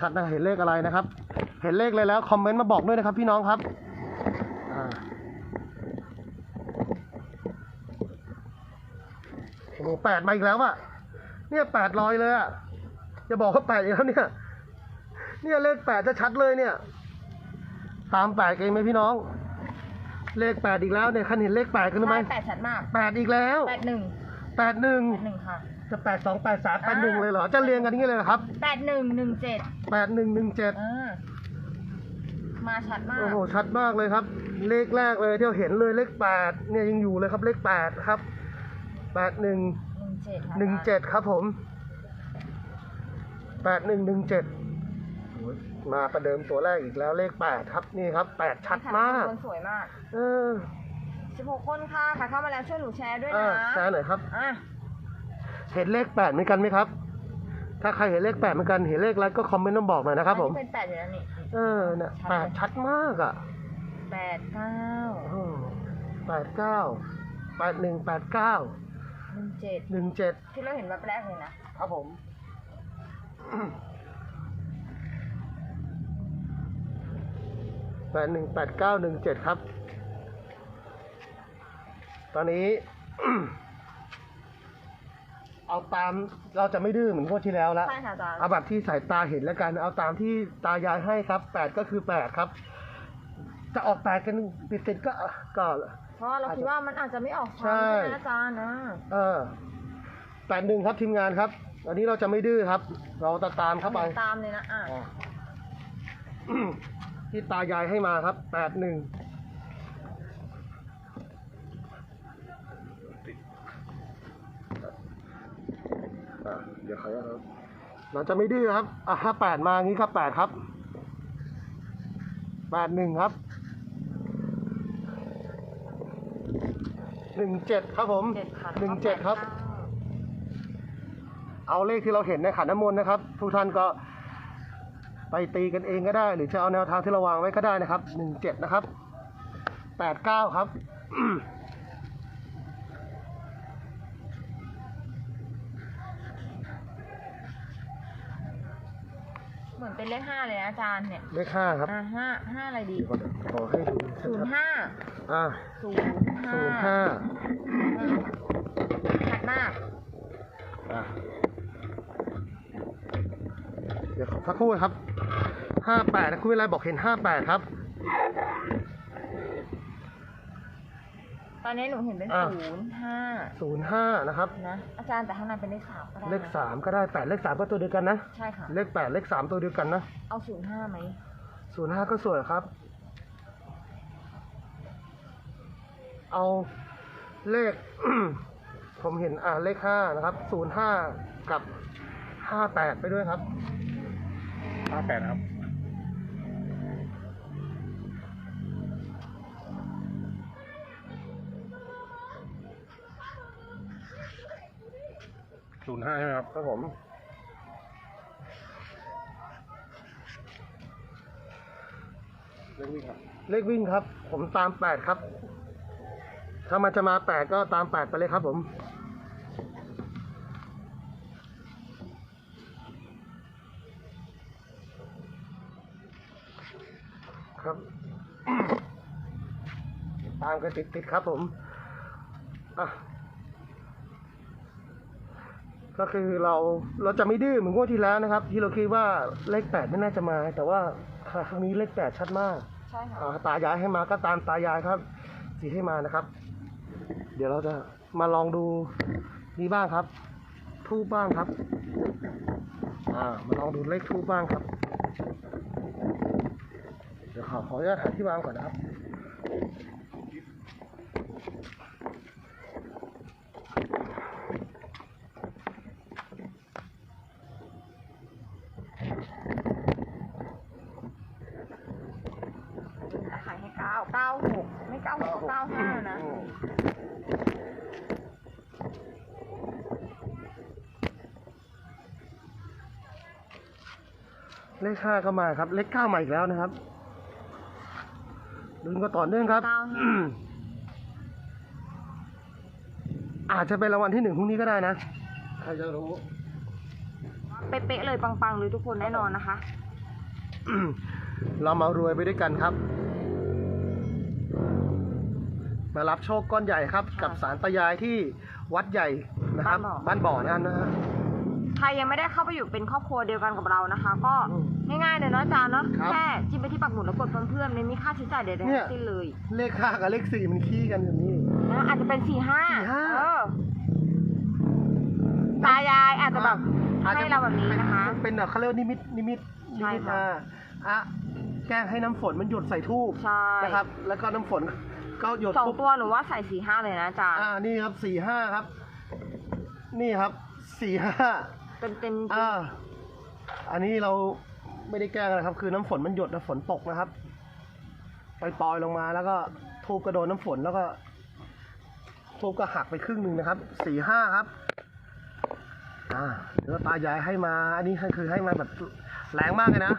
ชัดๆนะเห็นเลขอะไรนะครับ เห็นเลขเลยแล้วคอมเมนต์มาบอกด้วยนะครับ พี่น้องครับอ่าโอ้โหแปดมาอีกแล้วอะเนี่ยแปดลอยเลยอะจะบอกว่าแปดอีกแล้วเนี่ย เนี่ยเลขแปดจะชัดเลยเนี่ย ตามแปดเองไหมพี่น้อง เลขแปดอีกแล้วเนี่ยคันเห็นเลขแปดกันหรือไหมใช่แปดชัดมากแปดอีกแล้วแปดหนึ่งแปดหนึ่งแปดหนึ่งค่ะ จะแปดสองแปดสามแปดหนึ่งเลยเหรอ จะเรียงกันอย่างนี้เลยเหรอครับแปดหนึ่งหนึ่งเจ็ดแปดหนึ่งหนึ่งเจ็ดเออ มาชัดมาก โอ้โห ชัดมากเลยครับ เลขแรกเลยที่เราเห็นเลยเลขแปดเนี่ยยังอยู่เลยครับ เลขแปดครับแปดหนึ่งหนึ่งเจ็ดค่ะหนึ่งเจ็ดครับผมแปดหนึ่งหนึ่งเจ็ดมาประเดิมตัวแรกอีกแล้วเลขแปดครับนี่ครับแปดชัดมากคนสวยมาก เออสิบหกคนค่ะใครเข้ามาแล้วช่วยหนูแชร์ด้วยอ่านะแชร์หน่อยครับอะ เห็นเลขแปดเหมือนกันไหมครับ ถ้าใครเห็นเลขแปดเหมือนกัน เห็นเลขอะไรก็คอมเมนต์มาบอกหน่อยนะครับผมอันนี้เป็นแปดอยู่แล้วนี่เออเนี่ยแปดชัดมากอะแปดเก้าแปดเก้าแปดหนึ่งแปดเก้าหนึ่งเจ็ดหนึ่งเจ็ดที่เราเห็นแบบแรกเลยนะ ครับผม แปดหนึ่งแปดเก้าหนึ่งเจ็ดครับ ตอนนี้ เอาตามเราจะไม่ดื้อเหมือนงวดที่แล้วแล้วใช่ค่ะอาจารย์เอาแบบที่สายตาเห็นแล้วกัน เอาตามที่ตายายให้ครับแปดก็คือแปดครับ จะออกแปดกันติดติดๆก็ก็ เพราะเราคิดว่ามันอาจจะไม่ออกใช่ซ้ำใช่ไหมอาจารย์นะเออแปดหนึ่งครับทีมงานครับ อันนี้เราจะไม่ดื้อครับ เราจะตามเข้าไป ตามเลยนะอะอ่าที่ตายายให้มาครับแปดหนึ่ง เดี๋ยวขออนุญาตครับเราจะไม่ดื้อครับ อะถ้าแปดมางี้ครับแปดครับแปดหนึ่งครับหนึ่งเจ็ดครับผมเจ็ดค่ะหนึ่งเจ็ดครับแล้วก็แปเก้าเอาเลขที่เราเห็นในขันน้ำมนต์นะครับ ทุกท่านก็ไปตีกันเองก็ได้ หรือจะเอาแนวทางที่เราวางไว้ก็ได้นะครับหนึ่งเจ็ดนะครับแปดเก้าครับ มือนเป็นเลขห้าเลยนะอาจารย์เนี่ยเลขห้าครับอะห้าห้าอะไรดีเดี๋ยวก่อนขอให้ดูศูนชัดย์ห้าๆอ่าศูนย์ห้าศูนย์ห้าชัดมากอ่าเดี๋ยวขอสักครู่นะครับห้าแปดนะคุณวิไลบอกเห็นห้าแปดครับ ตอนนี้หนูเห็นเป็นอะ ศูนย์ห้าศูนย์ห้านะครับ นะ อาจารย์แต่ข้างในเป็นเลขสามก็ได้นะเลขสามก็ได้แปดเลขสามก็ตัวเดียวกันนะ ใช่ค่ะ เลขแปดเลขสามตัวเดียวกันนะเอาศูนย์ห้าไหมศูนย์ห้าก็สวยครับ เอาเลข ผมเห็นอ่าเลขห้านะครับศูนย์ห้ากับห้าแปดไปด้วยครับ ห้าแปดครับ ศูนย์ห้าใช่ไหมครับครับผมเลขวิ่งครับเลขวิ่งครับ ผมตามแปดครับ ถ้ามันจะมาแปดก็ตามแปดไปเลยครับ ผมครับตามกันติดติดๆครับผม อะ ก็คือเราเราจะไม่ดื้อเหมือนงวดที่แล้วนะครับ ที่เราคิดว่าเลขแปดไม่น่าจะมา แต่ว่าครั้งนี้เลขแปดชัดมากใช่ค่ะอ่าตายายให้มาก็ตามตายายครับสีให้มานะครับ เดี๋ยวเราจะมาลองดูนี่บ้างครับ ทูบบ้างครับอ่ามาลองดูเลขทูบบ้างครับ เดี๋ยวขอขออนุญาตหาที่วางก่อนนะครับ ขายให้เก้าเก้าหกไม่เก้าหกเก้าห้านะ เลขห้าก็มาครับ เลขเก้ามาอีกแล้วนะครับลุ้นก็ต่อเนื่องครับ เก้าห้า อาจจะเป็นรางวัลที่หนึ่งพรุ่งนี้ก็ได้นะ ใครจะรู้ เป๊ะๆเลยปังๆเลยทุกคนแน่นอนนะคะ เรามารวยไปด้วยกันครับ มารับโชคก้อนใหญ่ครับ ค่ะกับสารตายายที่วัดใหญ่นะครับ บ้าบ้านนบ่บ่ออนั่นนะฮะ ใครยังไม่ได้เข้าไปอยู่เป็นครอบครัวเดียวกันกับเรานะคะ ก็อืมง่ายๆเลยเนาะอาจารย์เนาะครับแค่จิ้มไปที่ปักหมุดแล้วกดเพื่อนๆไม่มีค่าใช้จ่ายใดๆเนี่ทั้ยงสิ้นเลยเลขห้ากับเลขสี่มันขี้กันอย่างนี้ นะอาจจะเป็นสี่ห้า45เออตายายอาจจะแบบอาจจะให้เราแบบนี้นะคะ เป็นแบบเขาเรียกว่านิมิตนิมิตนิใช่มิตค่ะอ่าอะแกล้งให้น้ำฝนมันหยดใส่ทูบใช่นะครับ แล้วก็น้ำฝนก็หยดสองปุ๊บตัวหนูว่าใส่สี่ห้าเลยนะอาจารย์ อ่านี่ครับสี่ห้าครับ นี่ครับสี่ห้า เป็นเป็นอ่า อันนี้เราไม่ได้แกล้งนะครับ คือน้ำฝนมันหยดนะฝนตกนะครับปล่อยๆลงมาแล้วก็ทูบกระโดนน้ำฝนแล้วก็ทูบก็หักไปครึ่งหนึ่งนะครับสี่ห้าครับอ่าแล้วตายายให้มา อันนี้คือให้มาแบบแรงมากเลยนะ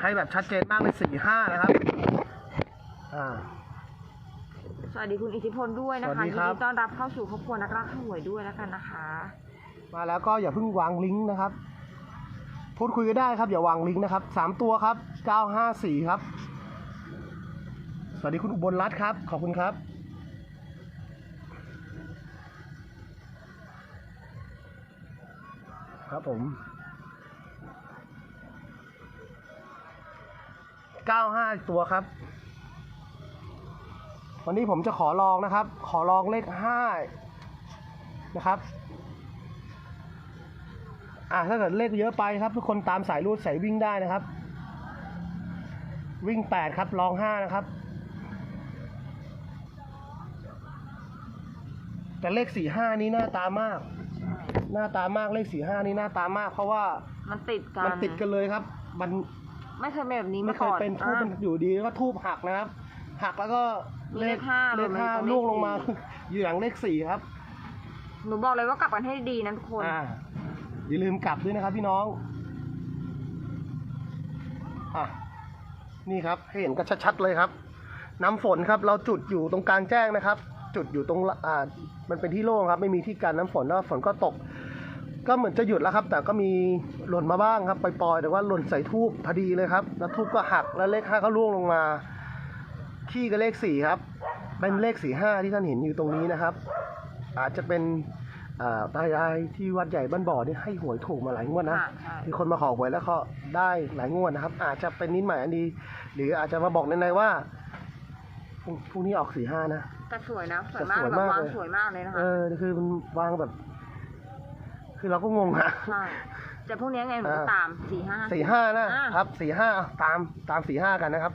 ให้แบบชัดเจนมากเลยสี่ห้านะครับ อ่า สวัสดีคุณอิทธิพลด้วยนะสวัคะสดียินครับ ดีต้อนรับเข้าสู่ครอบครัวนักล่าข้าวหวยด้วยแล้วกันนะคะ มาแล้วก็อย่าเพิ่งวางลิงก์นะครับ พูดคุยก็ได้ครับ อย่าวางลิงก์นะครับสามตัวครับเก้าห้าสี่ครับ สวัสดีคุณอุบลรัตน์ครับ ขอบคุณครับครับผมเก้าห้าตัวครับ วันนี้ผมจะขอลองนะครับ ขอลองเลขห้านะครับ อะถ้าเกิดเลขเยอะไปครับ ทุกคนตามสายรูดสายวิ่งได้นะครับ วิ่งแปดครับลองห้านะครับ แต่เลขสี่ห้านี้หน้าตามาก หน้าตามากเลขสี่ห้านี้หน้าตามาก เพราะว่ามันติดกันมันติดกันเลยครับ มันไม่เคยเป็นแบบนี้ไม่มาเคก่ยอนเป็นทูบอะมันอยู่ดีก็ทูบหักนะครับ หักแล้วก็มีเลขห้าเลขห้าเลยล่วงลงมาเลขสี่อยู่หลังเลขสี่ครับ หนูบอกเลยว่ากลับกันให้ดีนะทุกคน อ่า อย่าลืมกลับด้วยนะครับพี่น้องอะนี่ครับให้เห็นกันชัดๆเลยครับ น้ำฝนครับ เราจุดอยู่ตรงกลางแจ้งนะครับ จุดอยู่ตรงอ่ามันเป็นที่โล่งครับ ไม่มีที่กันน้ำฝนแล้วฝนก็ตก ก็เหมือนจะหยุดแล้วครับ แต่ก็มีหล่นมาบ้างครับปล่อยๆแต่ว่าหล่นใส่ทูบพอดีเลยครับแล้วทูบก็หักแล้วเลขห้าก็ร่วงลงมาขี้ก็เลขสี่ครับ เป็นเลขสี่ห้าที่ท่านเห็นอยู่ตรงนี้นะครับ อาจจะเป็น อ่าตายายที่วัดใหญ่บ้านบ่อนี่ให้หวยถูกมาหลายงวดนะค่ะใช่ มีคนมาขอหวยแล้วก็ได้หลายงวดนะครับ อาจจะเป็นนิดหมายอันดี หรืออาจจะมาบอกในๆว่าพรุ่งพรุ่งนี้ออกสี่ห้านะ แต่สวยนะ สวยมากแต่สวยแบบมากวางเลย สวยมากเลยนะคะ เออคือมันวางแบบ คือเราก็งงอะ ใช่ แต่พวกนี้ไงหนูก็อ่า ตามสี่ห้า สี่ห้านะอ่า ครับสี่ห้าตามตามสี่ห้ากันนะครับ